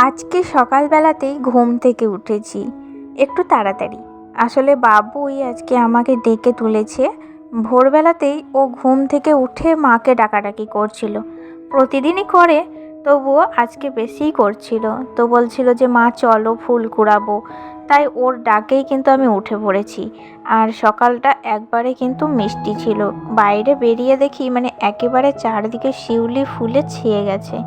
আজকে সকালবেলাতেই ঘুম থেকে উঠেছি। একটু তাড়াতাড়ি। আসলে বাবুই আজকে আমাকে ডেকে তুলেছে। ভোরবেলাতেই ও ঘুম থেকে উঠে মাকে ডাকাডাকি করছিল। প্রতিদিনই করে, তবুও আজকে বেশিই করছিল। তো বলছিল যে, মা, চলো ফুল কুড়াবো। তাই ওর ডাকেই কিন্তু আমি উঠে পড়েছি। আর সকালটা একবারে কিন্তু মিষ্টি ছিল। বাইরে বেরিয়ে দেখি মানে একেবারে চারদিকে শিউলি ফুলে ছেয়ে গেছে।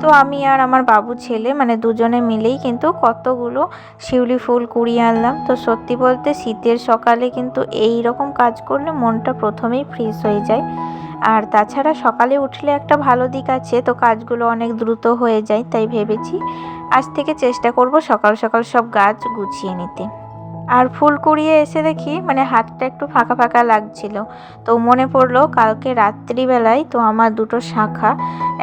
তো আমি আর আমার বাবু ছেলে মানে দুজনে মিলেই কিন্তু কতগুলো শিউলি ফুল কুড়িয়ে আনলাম। তো সত্যি বলতে শীতের সকালে কিন্তু এই রকম কাজ করলে মনটা প্রথমেই ফ্রেশ হয়ে যায়। আর তাছাড়া সকালে উঠলে একটা ভালো দিক আছে, তো কাজগুলো অনেক দ্রুত হয়ে যায়, তাই ভেবেছি আজ থেকে চেষ্টা করব সকাল সকাল সব গাছ গুছিয়ে নিতে। আর ফুল কুড়িয়ে এসে দেখি মানে হাতটা একটু ফাঁকা ফাঁকা লাগছিল। তো মনে পড়ল কালকে রাত্রিবেলায় তো আমার দুটো শাখা,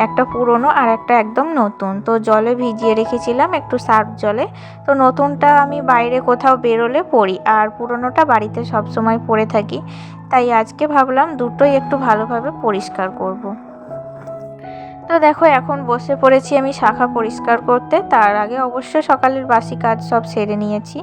একটা পুরনো আর একটা একদম নতুন। তো জলে ভিজিয়ে রেখেছিলাম একটু সার্ফ জলে। তো নতুনটা আমি বাইরে কোথাও বেরোলে পড়ি আর পুরনোটা বাড়িতে সবসময় পরে থাকি। তাই আজকে ভাবলাম দুটোই একটু ভালোভাবে পরিষ্কার করব। তো দেখো, এখন বসে পড়েছি আমি শাখা পরিষ্কার করতে। তার আগে অবশ্য সকালের বাসি কাজ সব সেরে নিয়েছি।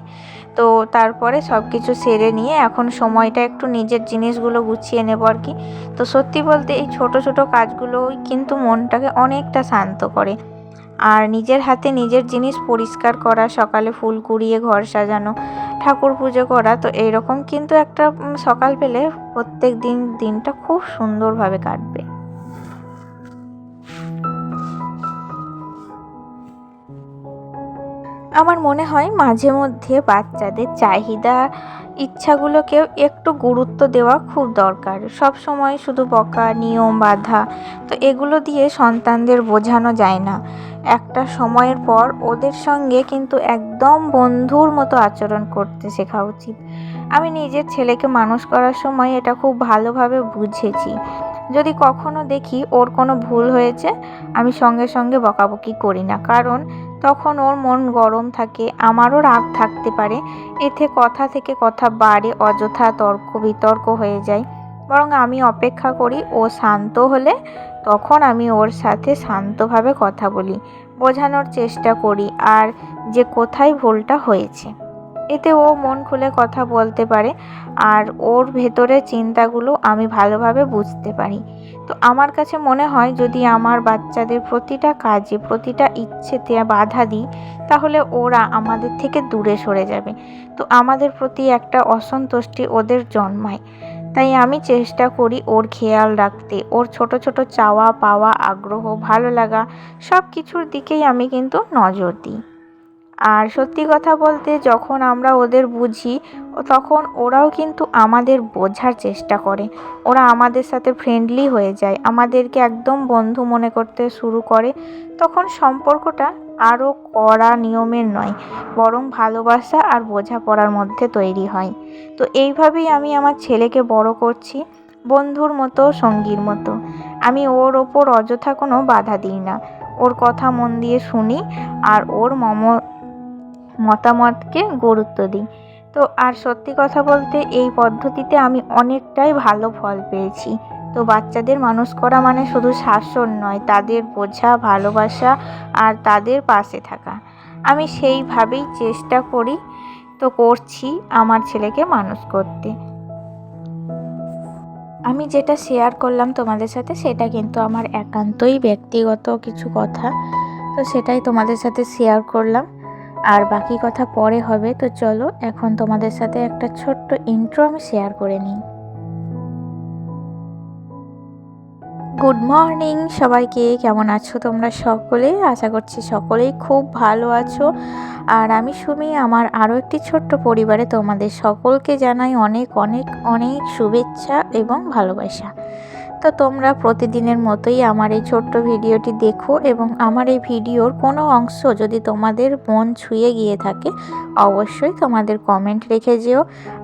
তো তারপরে সব কিছু সেরে নিয়ে এখন সময়টা একটু নিজের জিনিসগুলো গুছিয়ে নেব আর কি। তো সত্যি বলতে এই ছোট ছোট কাজগুলোই কিন্তু মনটাকে অনেকটা শান্ত করে। আর নিজের হাতে নিজের জিনিস পরিষ্কার করা, সকালে ফুল কুড়িয়ে ঘর সাজানো, ঠাকুর পুজো করা, তো এইরকম কিন্তু একটা সকাল পেলে প্রত্যেক দিন, দিনটা খুব সুন্দরভাবে কাটবে। আমার মনে হয় মাঝে মধ্যে বাচ্চাদের চাহিদা ইচ্ছাগুলোকেও একটু গুরুত্ব দেওয়া খুব দরকার। সব সময় শুধু বকা, নিয়ম, বাধা, তো এগুলো দিয়ে সন্তানদের বোঝানো যায় না। একটা সময়ের পর ওদের সঙ্গে কিন্তু একদম বন্ধুর মতো আচরণ করতে শেখা উচিত। আমি নিজের ছেলেকে মানুষ করার সময় এটা খুব ভালোভাবে বুঝেছি। যদি কখনো দেখি ওর কোনো ভুল হয়েছে, আমি সঙ্গে সঙ্গে বকাবকি করি না। কারণ তখন ওর মন গরম থাকে, আমারও রাগ থাকতে পারে। এতে কথা থেকে কথা বাড়ে, অযথা তর্ক বিতর্ক হয়ে যায়। বরং আমি অপেক্ষা করি, ও শান্ত হলে তখন আমি ওর সাথে শান্তভাবে কথা বলি, বোঝানোর চেষ্টা করি, আর যে কোথায় ভুলটা হয়েছে। এতে ও মন খুলে কথা বলতে পারে আর ওর ভেতরে চিন্তাগুলো আমি ভালোভাবে বুঝতে পারি। তো আমার কাছে মনে হয় যদি আমার বাচ্চাদের প্রতিটা কাজে, প্রতিটা ইচ্ছেতে বাধা দিই, তাহলে ওরা আমাদের থেকে দূরে সরে যাবে। তো আমাদের প্রতি একটা অসন্তুষ্টি ওদের জন্মায়। তাই আমি চেষ্টা করি ওর খেয়াল রাখতে। ওর ছোট ছোট চাওয়া পাওয়া আগ্রহ, ভালো লাগা সব কিছুর দিকেই আমি কিন্তু নজর দিই। আর সত্যি কথা বলতে যখন আমরা ওদের বুঝি, তখন ওরাও কিন্তু আমাদের বোঝার চেষ্টা করে। ওরা আমাদের সাথে ফ্রেন্ডলি হয়ে যায়, আমাদেরকে একদম বন্ধু মনে করতে শুরু করে। তখন সম্পর্কটা আরও কড়া নিয়মের নয়, বরং ভালোবাসা আর বোঝাপড়ার মধ্যে তৈরি হয়। তো এইভাবেই আমি আমার ছেলেকে বড় করছি, বন্ধুর মতো, সঙ্গীর মতো। আমি ওর ওপর অযথা কোনো বাধা দিই না। ওর কথা মন দিয়ে শুনি আর ওর মম মতামতকে গুরুত্ব দিই। তো আর সত্যি কথা বলতে এই পদ্ধতিতে আমি অনেকটাই ভালো ফল পেয়েছি। তো বাচ্চাদের মানুষ করা মানে শুধু শাসন নয়, তাদের বোঝা, ভালোবাসা আর তাদের পাশে থাকা। আমি সেইভাবেই চেষ্টা করি, তো করছি আমার ছেলেকে মানুষ করতে। আমি যেটা শেয়ার করলাম তোমাদের সাথে, সেটা কিন্তু আমার একান্তই ব্যক্তিগত কিছু কথা। তো সেটাই তোমাদের সাথে শেয়ার করলাম। আর বাকি কথা পরে হবে, তো চলো এখন তোমাদের সাথে একটা ছোট্ট ইন্ট্রো আমি শেয়ার করে নিই। গুড মর্নিং সবাইকে কেমন আছো তোমরা সকলে? আশা করছি সকলেই খুব ভালো আছো। আর আমি সুমি, আমার আরও একটি ছোট্ট পরিবারে তোমাদের সকলকে জানাই অনেক অনেক অনেক শুভেচ্ছা এবং ভালোবাসা। তো তোমরা প্রতিদিনের মতোই আমার এই ছোট্ট ভিডিওটি দেখো এবং আমার এই ভিডিওর কোনো অংশ যদি তোমাদের মন ছুঁয়ে গিয়ে থাকে, অবশ্যই তোমাদের কমেন্ট রেখে যেও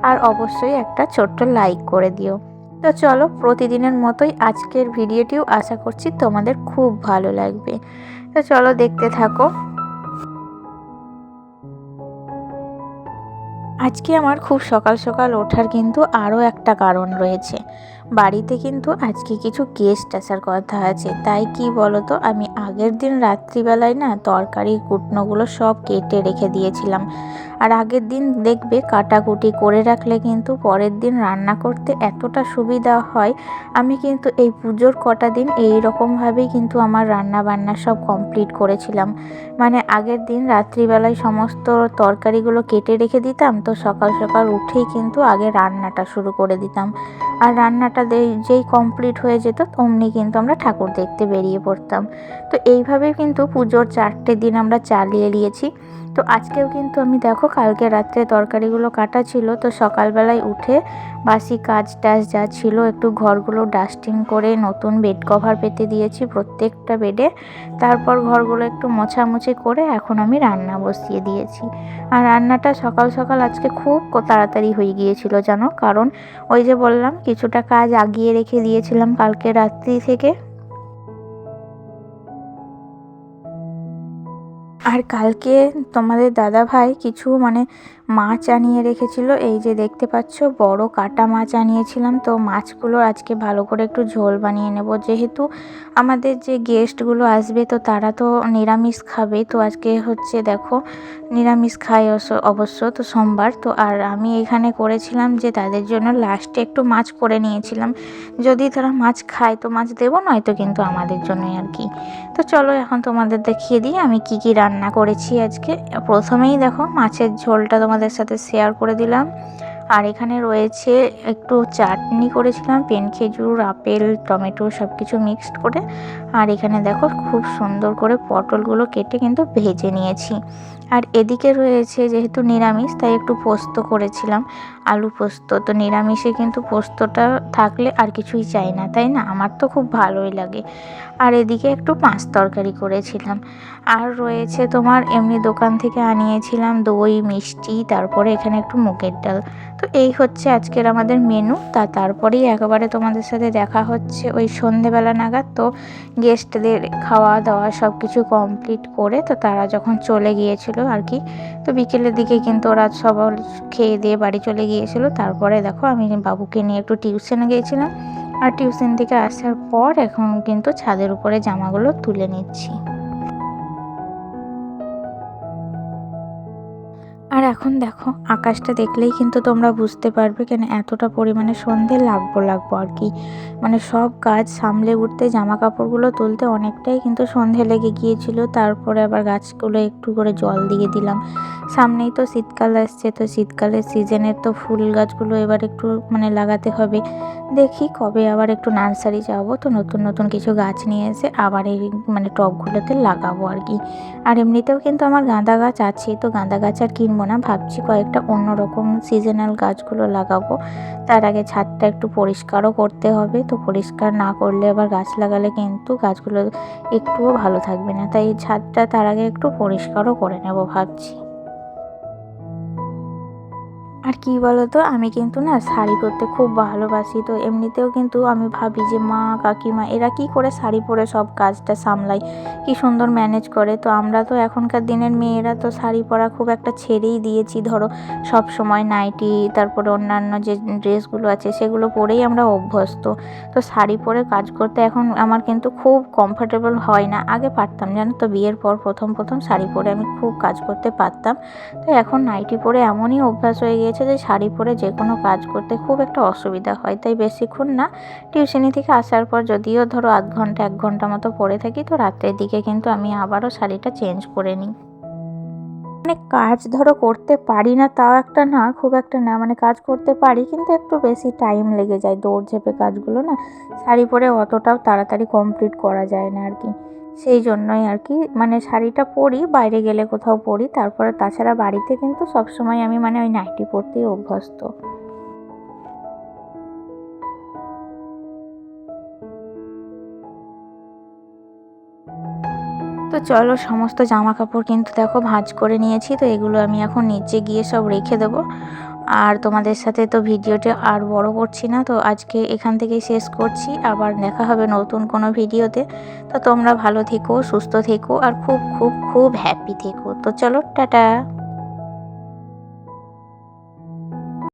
আর অবশ্যই একটা ছোট্ট লাইক করে দিও। তো চলো প্রতিদিনের মতোই আজকের ভিডিওটিও আশা করছি তোমাদের খুব ভালো লাগবে। তো চলো দেখতে থাকো। আজকে আমার খুব সকাল সকাল ওঠার কিন্তু আরও একটা কারণ রয়েছে। বাড়িতে কিন্তু আজকে কিছু গেস্ট আসার কথা আছে। তাই কি বলো তো আমি আগের দিন রাত্রিবেলায় না তরকারি কুটনোগুলো সব কেটে রেখে দিয়েছিলাম। আর আগের দিন দেখবে কাটাকুটি করে রাখলে কিন্তু পরের দিন রান্না করতে এতটা সুবিধা হয়। আমি কিন্তু এই পুজোর কটা দিন এই রকমভাবেই কিন্তু আমার রান্না বান্না সব কমপ্লিট করেছিলাম। মানে আগের দিন রাত্রিবেলায় সমস্ত তরকারিগুলো কেটে রেখে দিতাম, তো সকাল সকাল উঠেই কিন্তু আগে রান্নাটা শুরু করে দিতাম। আর রান্নাটা যেই কমপ্লিট হয়ে যেত অমনি কিন্তু আমরা ঠাকুর দেখতে বেরিয়ে পড়তাম। তো এইভাবে কিন্তু পুজোর চারটে দিন আমরা চালিয়ে নিয়েছি। তো আজকেও কিন্তু আমি দেখো, কালকে রাত্রে তরকারিগুলো কাটা ছিল, তো সকালবেলায় উঠে বাসি কাজ টাজ যা ছিল একটু ঘরগুলো ডাস্টিং করে নতুন বেড কভার পেতে দিয়েছি প্রত্যেকটা বেডে। তারপর ঘরগুলো একটু মোছামুছি করে এখন আমি রান্না বসিয়ে দিয়েছি। আর রান্নাটা সকাল সকাল আজকে খুব তাড়াতাড়ি হয়ে গিয়েছিল জানো? কারণ ওই যে বললাম, কিছুটা কাজ আগিয়ে রেখে দিয়েছিলাম কালকে রাত্রি থেকে। আর কালকে তোমাদের দাদা ভাই কিছু মানে মাছ আনিয়ে রেখেছিল। এই যে দেখতে পাচ্ছ, বড় কাটা মাছ আনিয়েছিলাম। তো মাছগুলো আজকে ভালো করে একটু ঝোল বানিয়ে নেব। যেহেতু আমাদের যে গেস্টগুলো আসবে, তো তারা তো নিরামিষ খাবে। তো আজকে হচ্ছে দেখো, নিরামিষ খায় অবশ্য তো সোমবার। তো আর আমি এখানে করেছিলাম যে তাদের জন্য লাস্টে একটু মাছ করে নিয়েছিলাম। যদি তারা মাছ খায়, তো মাছ দেবো, নয়তো কিন্তু আমাদের জন্যই আর কি। তো চলো এখন তোমাদের দেখিয়ে দিই আমি কি কি রান্না করেছি আজকে। প্রথমেই দেখো মাছের ঝোলটা তোমাদের সাথে শেয়ার করে দিলাম। আর এখানে রয়েছে একটু চাটনি করেছিলাম, পেন খেজুর, আপেল, টমেটো সব কিছু মিক্সড করে। আর এখানে দেখো খুব সুন্দর করে পটলগুলো কেটে কিন্তু ভেজে নিয়েছি। আর এদিকে রয়েছে যেহেতু নিরামিষ, তাই একটু পোস্ত করেছিলাম, আলু পোস্ত। তো নিরামিষে কিন্তু পোস্তটা থাকলে আর কিছুই চাই না, তাই না? আমার তো খুব ভালোই লাগে। আর এদিকে একটু মাছ তরকারি করেছিলাম। আর রয়েছে তোমার, এমনি দোকান থেকে আনিয়েছিলাম দই, মিষ্টি, তারপরে এখানে একটু মুগের ডাল। তো এই হচ্ছে আজকের আমাদের মেনু তা তারপরেই একেবারে তোমাদের সাথে দেখা হচ্ছে ওই সন্ধেবেলা নাগাদ। তো গেস্টদের খাওয়া দাওয়া সব কিছু কমপ্লিট করে, তো তারা যখন চলে গিয়েছিল আর কি, তো বিকেলের দিকে কিন্তু ওরা সব খেয়ে দিয়ে বাড়ি চলে গিয়েছিল। তারপরে দেখো আমি বাবুকে নিয়ে একটু টিউশনে গিয়েছিলাম। আর টিউশন থেকে আসার পর এখন কিন্তু ছাদের উপরে জামাগুলো তুলে নিচ্ছি। আর এখন দেখো, আকাশটা দেখলেই কিন্তু তোমরা বুঝতে পারবে কেন এতটা পরিমাণে সন্ধে লাগবো লাগবো আর কি। মানে সব কাজ সামলে উঠতে জামা কাপড়গুলো তুলতে অনেকটাই কিন্তু সন্ধে লেগে গিয়েছিল। তারপরে আবার গাছগুলো একটু করে জল দিয়ে দিলাম। সামনেই তো শীতকাল আসছে, তো শীতকালের সিজনের তো ফুল গাছগুলো এবার একটু মানে লাগাতে হবে। দেখি কবে আবার একটু নার্সারি যাব, তো নতুন নতুন কিছু গাছ নিয়ে এসে আবার এই মানে টবগুলোতে লাগাবো আর কি। আর এমনিতেও কিন্তু আমার গাঁদা গাছ আছে, তো গাঁদা গাছ আর কিনবো না, ভাবছি কয়েকটা অন্যরকম সিজনাল গাছগুলো লাগাবো। তার আগে ছাদটা একটু পরিষ্কারও করতে হবে, তো পরিষ্কার না করলে আবার গাছ লাগালে কিন্তু গাছগুলো একটুও ভালো থাকবে না। তাই ছাদটা তার আগে একটু পরিষ্কারও করে নেব ভাবছি। আর কি বলতো, আমি কিন্তু না শাড়ি পরতে খুব ভালোবাসি। তো এমনিতেও কিন্তু আমি ভাবি যে, মা, কাকিমা, এরা কি করে শাড়ি পরে সব কাজটা সামলায়? কি সুন্দর ম্যানেজ করে? তো আমরা তো এখনকার দিনের মেয়েরা তো শাড়ি পরা খুব একটা ছেড়েই দিয়েছি। ধরো, সব সময় নাইটি তারপরে অন্যান্য যে ড্রেসগুলো আছে, সেগুলো পরেই আমরা অভ্যস্ত। তো শাড়ি পরে কাজ করতে এখন আমার কিন্তু খুব কমফোর্টেবল হয় না। আগে পারতাম, জানো তো, বিয়ের পর প্রথম প্রথম শাড়ি পরে আমি খুব কাজ করতে পারতাম। তো এখন নাইটি পরে এমনই অভ্যাস হয়ে গিয়েছে হচ্ছে যে শাড়ি পরে যে কোনো কাজ করতে খুব একটা অসুবিধা হয়, তাই বেশিক্ষণ না। টিউশনি থেকে আসার পর যদিও ধরো আধ ঘণ্টা, এক ঘণ্টা মতো পরে থাকি, তো রাত্রের দিকে কিন্তু আমি আবারও শাড়িটা চেঞ্জ করে নিই। মানে কাজ ধরো করতে পারি না, তাও একটা না, খুব একটা না মানে কাজ করতে পারি, কিন্তু একটু বেশি টাইম লেগে যায়। দৌড় ঝেপে কাজগুলো না, শাড়ি পরে অতটাও তাড়াতাড়ি কমপ্লিট করা যায় না আর কি। সেই জন্যই আর কি। মানে শাড়িটা পরি, বাইরে গেলে কোথাও পরি, তারপরে তাছাড়া বাড়িতে কিন্তু সবসময় আমি মানে ওই নাইটি পরতেই অভ্যস্ত। তো চলো সমস্ত জামা কাপড় কিন্তু দেখো ভাঁজ করে নিয়েছি, তো এগুলো আমি এখন নিচে গিয়ে সব রেখে দেবো। আর তোমাদের সাথে তো ভিডিওটি আর বড় করছি না, তো আজকে এখান থেকেই শেষ করছি। আবার দেখা হবে নতুন কোনো ভিডিওতে। তো তোমরা ভালো থেকো, সুস্থ থেকো, আর খুব খুব খুব হ্যাপি থেকো। তো চলো, টাটা।